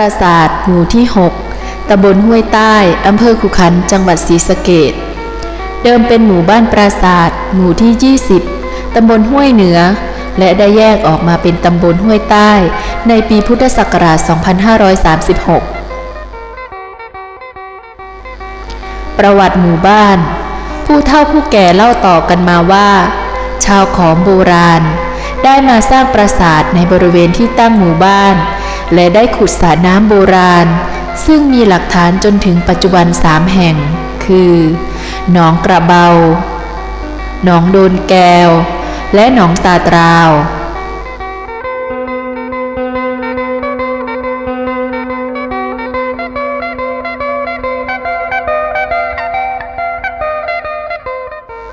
ราศาสตร์ หมู่ที่ 6ตำบลห้วยใต้ อำเภอขุขัน จังหวัดศรีสะเกษเดิมเป็นหมู่บ้านปราศาสตร์ หมู่ที่ 20ตำบลห้วยเหนือ และได้แยกออกมาเป็นตำบลห้วยใต้ ในปีพุทธศักราช 2536 ประวัติหมู่บ้าน ผู้เฒ่าผู้แก่เล่าต่อกันมาว่า ชาวขอมโบราณได้มาสร้างปราสาทในบริเวณที่ตั้งหมู่บ้าน และได้ขุดสระน้ำโบราณ ซึ่งมีหลักฐานจนถึงปัจจุบันสามแห่ง คือหนองกระเบา หนองโดนแก้ว และหนองตาตราว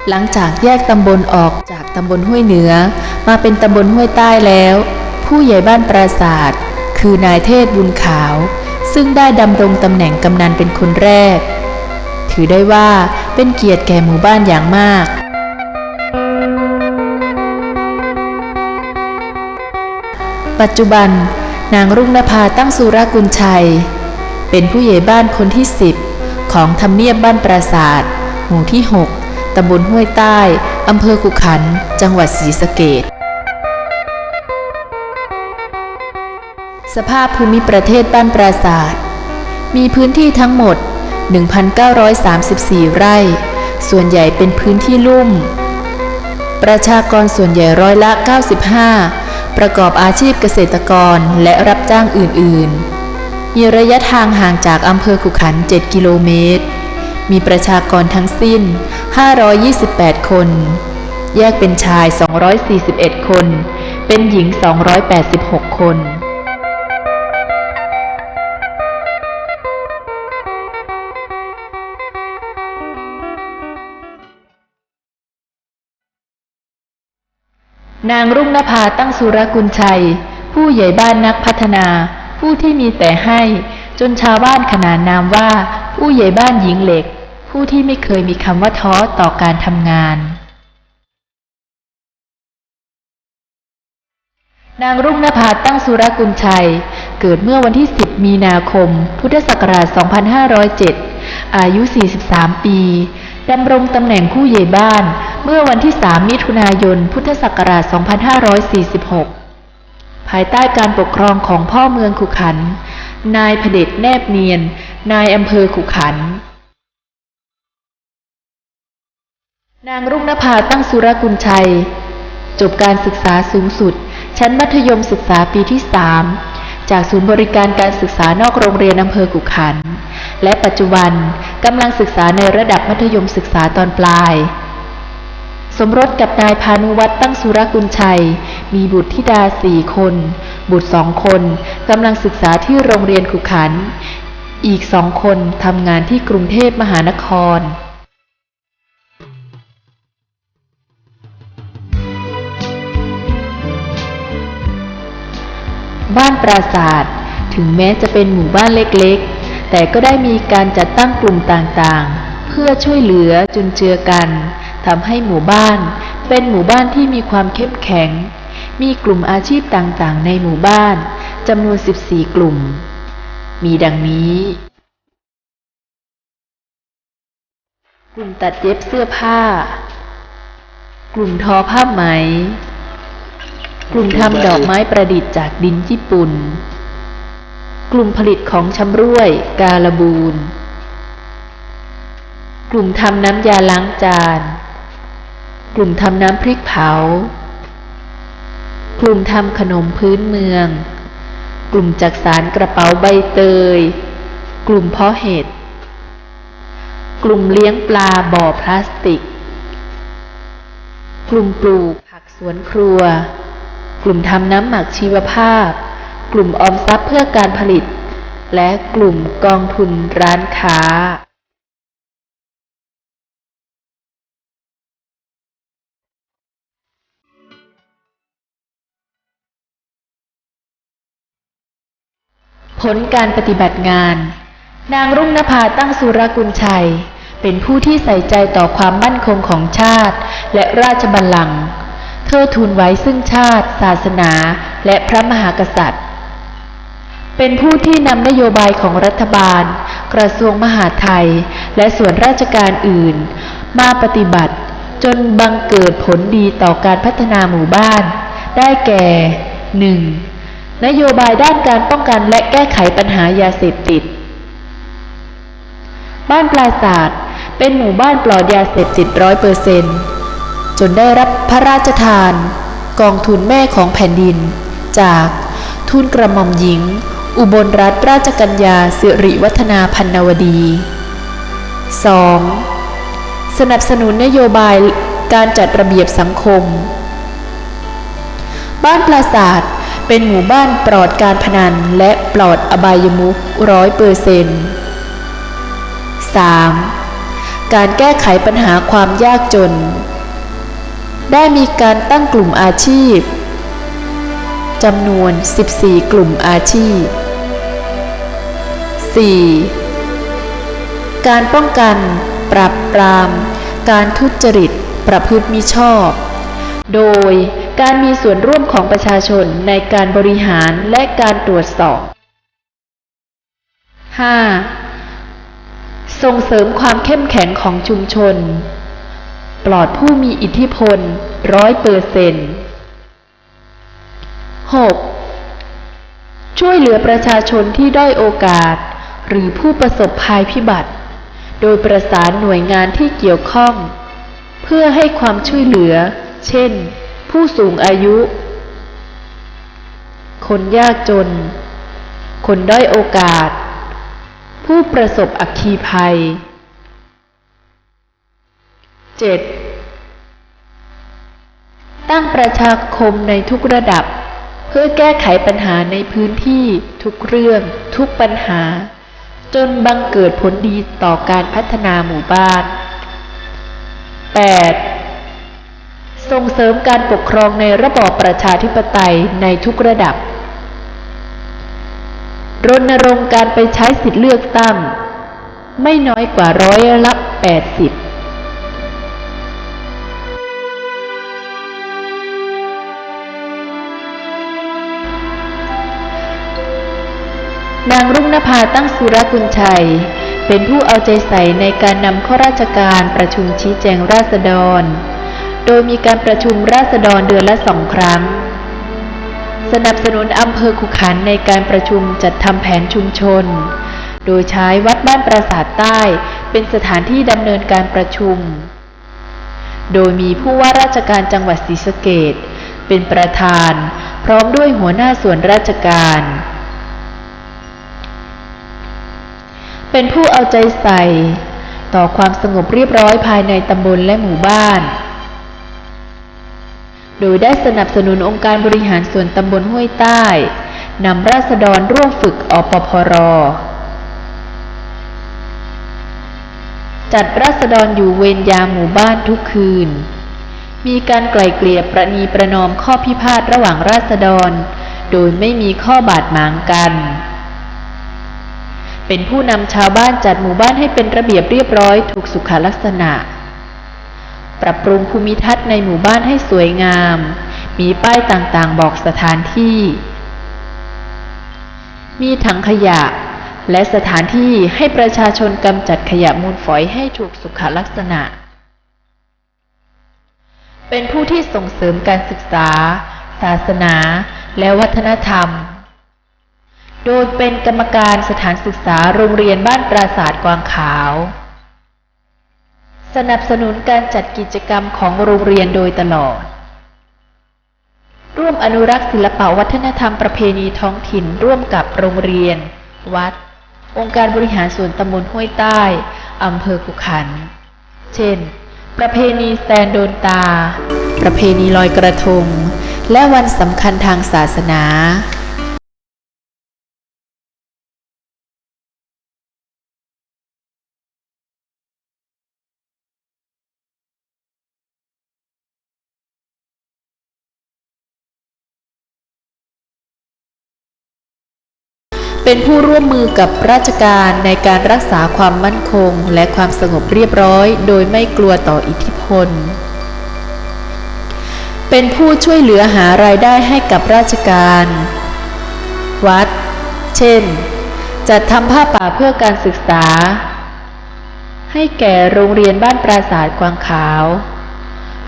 หลังจากแยกตำบลออกจากตำบลห้วยเหนือ มาเป็นตำบลห้วยใต้แล้ว ผู้ใหญ่บ้านปราศาสตร์ คือนายเทศบุญขาว ซึ่งได้ดำรงตำแหน่งกำนันเป็นคนแรก ถือได้ว่าเป็นเกียรติแก่หมู่บ้านอย่างมากปัจจุบันนางรุ่งนภาตั้งสุรกุลชัย เป็นผู้ใหญ่บ้านคนที่ 10 ของทำเนียบบ้านปราศาสตร์หมู่ที่ 6 ตำบลห้วยใต้ อำเภอขุขัน จังหวัดศรีสะเกษ สภาพภูมิประเทศบ้านปราศาสตร์มีพื้นที่ทั้งหมด 1,934 ไร่ ส่วนใหญ่เป็นพื้นที่ลุ่ม ประชากรส่วนใหญ่ร้อยละ 95 ประกอบอาชีพเกษตรกรและรับจ้างอื่น ๆ มีระยะทางห่างจากอำเภอขุขัน 7 กิโลเมตร มีประชากรทั้งสิ้น 528 คน แยกเป็นชาย 241 คน เป็นหญิง 286 คน นางรุ่งนภาตั้งสุรกุลชัย ผู้ใหญ่บ้านนักพัฒนา ผู้ที่มีแต่ให้ จนชาวบ้านขนานนามว่า ผู้ใหญ่บ้านหญิงเหล็ก ผู้ที่ไม่เคยมีคำว่าท้อต่อการทำงาน นางรุ่งนภาตั้งสุรกุลชัย เกิดเมื่อวันที่ 10 มีนาคม พุทธศักราช 2507 อายุ 43 ปี ดำรงตำแหน่งผู้ใหญ่บ้าน เมื่อวันที่ 3 มิถุนายน พุทธศักราช 2546 ภายใต้การปกครองของพ่อเมืองขุขัน นายพเดชแนบเนียน นายอำเภอขุขัน นางรุ่งนภาตั้งสุรกุลชัย จบการศึกษาสูงสุด ชั้นมัธยมศึกษาปีที่ 3 จากศูนย์บริการการศึกษานอกโรงเรียนอำเภอกุขัน และปัจจุบันกำลังศึกษาในระดับมัธยมศึกษาตอนปลาย สมรสกับนายพานุวัฒน์ตั้งสุรกุลชัย มีบุตรธิดาสี่คน บุตรสองคนกำลังศึกษาที่โรงเรียนขุขัน อีกสองคนทำงานที่กรุงเทพมหานคร บ้านปราศาสตร์ถึงแม้จะเป็นหมู่บ้านเล็กๆ แต่ก็ได้มีการจัดตั้งกลุ่มต่างๆ เพื่อช่วยเหลือจุนเจือกันทำให้หมู่บ้านเป็นหมู่บ้านที่มีความเข้มแข็ง มีกลุ่มอาชีพต่างๆ ในหมู่บ้านจำนวน 14 กลุ่ม มีดังนี้ กลุ่มตัดเย็บเสื้อผ้า กลุ่มทอผ้าไหม กลุ่มทำดอกไม้ประดิษฐ์จากดินญี่ปุ่น กลุ่มผลิตของชำร่วย กาลบูนกลุ่มทำน้ำยาล้างจาน กลุ่มทำน้ำพริกเผา กลุ่มทำขนมพื้นเมือง กลุ่มจักสารกระเป๋าใบเตย กลุ่มเพาะเห็ด กลุ่มเลี้ยงปลาบ่อพลาสติก กลุ่มปลูกผักสวนครัว กลุ่มทำน้ำหมักชีวภาพ กลุ่มออมทรัพย์เพื่อการผลิต และกลุ่มกองทุนร้านค้า ผลการปฏิบัติงาน นางรุ่งนภาตั้งสุรกุลชัย เป็นผู้ที่ใส่ใจต่อความมั่นคงของชาติและราชบัลลังก์ เธอทูลไว้ซึ่งชาติ ศาสนา และพระมหากษัตริย์ เป็นผู้ที่นำนโยบายของรัฐบาล กระทรวงมหาดไทย และส่วนราชการอื่น มาปฏิบัติ จนบังเกิดผลดีต่อการพัฒนาหมู่บ้าน ได้แก่ 1. นโยบายด้านการป้องกันและแก้ไขปัญหายาเสพติด บ้านปราศาสตร์เป็นหมู่บ้านปลอดยาเสพติดร้อยเปอร์เซนต์ จนได้รับพระราชทาน กองทุนแม่ของแผ่นดิน จากทุนกระหม่อมหญิง อุบลรัตนราชกัญญาสิริวัฒนาพันนวดี 2. สนับสนุนนโยบายการจัดระเบียบสังคม บ้านปราศาสตร์เป็นหมู่บ้านปลอดการพนันและปลอดอบายมุขร้อยเปอร์เซนต์ 3. การแก้ไขปัญหาความยากจน ได้มีการตั้งกลุ่มอาชีพจำนวน 14 กลุ่มอาชีพ 4. การป้องกัน ปราบปราม การทุจริต ประพฤติมิชอบ โดยการมีส่วนร่วมของประชาชนในการบริหารและการตรวจสอบ 5. ส่งเสริมความเข้มแข็งของชุมชน ปลอดผู้มีอิทธิพลร้อยเปอร์เซนต์ 6. ช่วยเหลือประชาชนที่ด้อยโอกาส หรือผู้ประสบภัยพิบัติ โดยประสานหน่วยงานที่เกี่ยวข้อง เพื่อให้ความช่วยเหลือ เช่น ผู้สูงอายุ คนยากจน คนด้อยโอกาส ผู้ประสบอัคคีภัย 7. ตั้งประชาคมในทุกระดับ เพื่อแก้ไขปัญหาในพื้นที่ทุกเรื่องทุกปัญหา จนบังเกิดผลดีต่อการพัฒนาหมู่บ้าน 8. ส่งเสริมการปกครองในระบอบประชาธิปไตยในทุกระดับ รณรงค์การไปใช้สิทธิเลือกตั้ง ไม่น้อยกว่าร้อยละ 80 นางรุ่งนภาตั้งสุรกุลชัย เป็นผู้เอาใจใส่ในการนำข้าราชการประชุมชี้แจงราษฎร โดยมีการประชุมราษฎรเดือนละสองครั้ง สนับสนุนอำเภอขุขันในการประชุมจัดทำแผนชุมชน โดยใช้วัดบ้านปราสาทใต้เป็นสถานที่ดำเนินการประชุม โดยมีผู้ว่าราชการจังหวัดศรีสะเกดเป็นประธาน พร้อมด้วยหัวหน้าส่วนราชการ เป็นผู้เอาใจใส่ ต่อความสงบเรียบร้อยภายในตำบลและหมู่บ้าน โดยได้สนับสนุนองค์การบริหารส่วนตำบลห้วยใต้นำราษฎรร่วมฝึกอปพร จัดราษฎรอยู่เวรยามหมู่บ้านทุกคืน มีการไกล่เกลี่ยประนีประนอมข้อพิพาทระหว่างราษฎร โดยไม่มีข้อบาดหมางกัน เป็นผู้นำชาวบ้านจัดหมู่บ้านให้เป็นระเบียบเรียบร้อยถูกสุขลักษณะ ปรับปรุงภูมิทัศน์ในหมู่บ้านให้สวยงาม มีป้ายต่างๆบอกสถานที่ มีถังขยะ และสถานที่ให้ประชาชนกำจัดขยะมูลฝอยให้ถูกสุขลักษณะ เป็นผู้ที่ส่งเสริมการศึกษา ศาสนา และวัฒนธรรม โดยเป็นกรรมการสถานศึกษาโรงเรียนบ้านปราศาสตร์กวางขาว สนับสนุนการจัดกิจกรรมของโรงเรียนโดยตลอด ร่วมอนุรักษ์ศิลปวัฒนธรรมประเพณีท้องถิ่นร่วมกับโรงเรียน วัด องค์การบริหารส่วนตำบลห้วยใต้อำเภอขุขัน เช่น ประเพณีแซนโดนตา ประเพณีลอยกระทง และวันสำคัญทางศาสนา เป็นผู้ร่วมมือกับราชการในการรักษาความมั่นคงและความสงบเรียบร้อย โดยไม่กลัวต่ออิทธิพล เป็นผู้ช่วยเหลือหารายได้ให้กับราชการ วัด เช่น จัดทำผ้าป่าเพื่อการศึกษา ให้แก่โรงเรียนบ้านปราสาทกวางขาว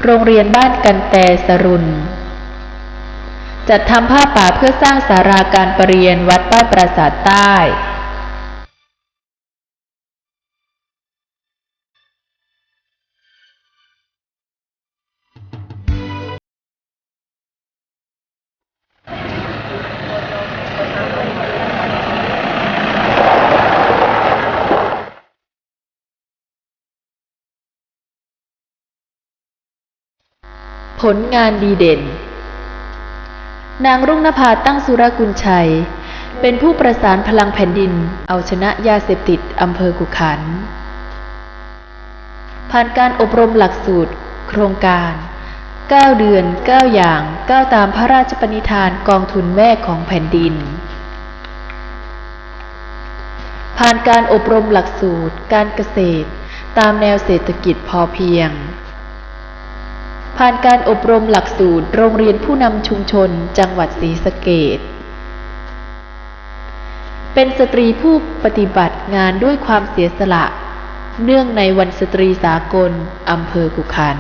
โรงเรียนบ้านกันแตสรุน จัดทำผ้าป่าเพื่อสร้างสาราการประเรียนวัดบ้านปราสาทใต้ผลงานดีเด่น นางรุ่งนภาตั้งสุรกุลชัย เป็นผู้ประสานพลังแผ่นดิน เอาชนะยาเสพติดอำเภอกุขัน ผ่านการอบรมหลักสูตร โครงการ 9 เดือน 9 อย่างก้าวตามพระราชปณิธานกองทุนแม่ของแผ่นดิน ผ่านการอบรมหลักสูตร การเกษตร ตามแนวเศรษฐกิจพอเพียง ผ่านการอบรมหลักสูตร โรงเรียนผู้นำชุมชน จังหวัดศรีสะเกดเป็นสตรีผู้ปฏิบัติงานด้วยความเสียสละ เนื่องในวันสตรีสากลอำเภอกุขัน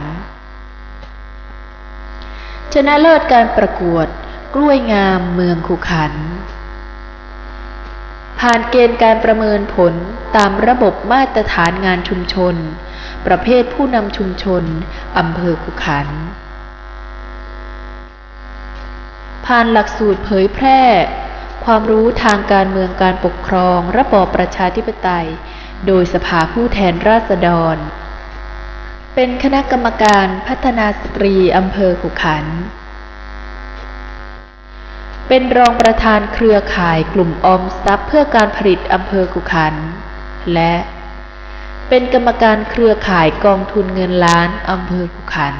ชนะเลิศการประกวด กล้วยงามเมืองขุขัน ผ่านเกณฑ์การประเมินผลตามระบบมาตรฐานงานชุมชน ประเภทผู้นำชุมชนอำเภอขุขันผ่านหลักสูตรเผยแพร่ ความรู้ทางการเมืองการปกครอง ระบอบประชาธิปไตย โดยสภาผู้แทนราษฎร เป็นคณะกรรมการพัฒนาสตรีอำเภอขุขันเป็นรองประธานเครือข่ายกลุ่มออมทรัพย์เพื่อการผลิตอำเภอขุขันและ เป็นกรรมการเครือข่ายกองทุนเงินล้านอำเภอขุขัน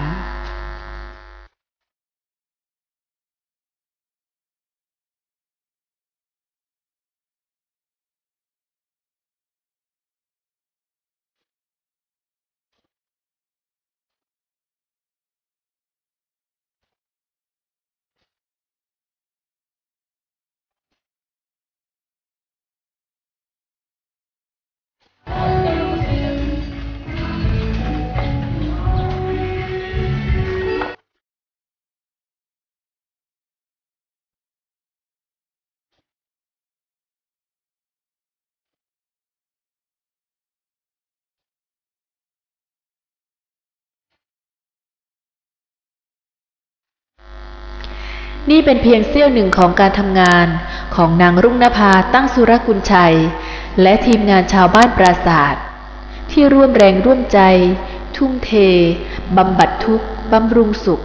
นี่เป็นเพียงเสี้ยวหนึ่งของการทำงานของนางรุ่งนภาตั้งสุรกุลชัย และทีมงานชาวบ้านปราศาสตร์ที่ร่วมแรงร่วมใจ ทุ่มเทบำบัดทุกข์บำรุงสุข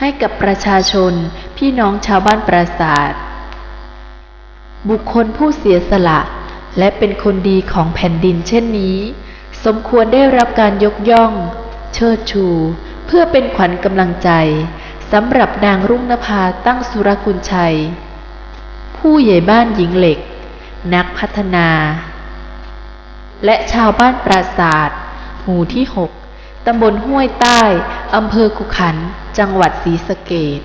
ให้กับประชาชนพี่น้องชาวบ้านปราศาสตร์บุคคลผู้เสียสละ และเป็นคนดีของแผ่นดินเช่นนี้ สมควรได้รับการยกย่อง เชิดชู เพื่อเป็นขวัญกำลังใจ สำหรับนางรุ่งนภาตั้งสุรกุลชัย ผู้ใหญ่บ้านหญิงเหล็ก นักพัฒนา และชาวบ้านปราศาสตร์หมู่ที่ 6 ตำบลห้วยใต้ อำเภอขุขัน จังหวัดศรีสะเกษ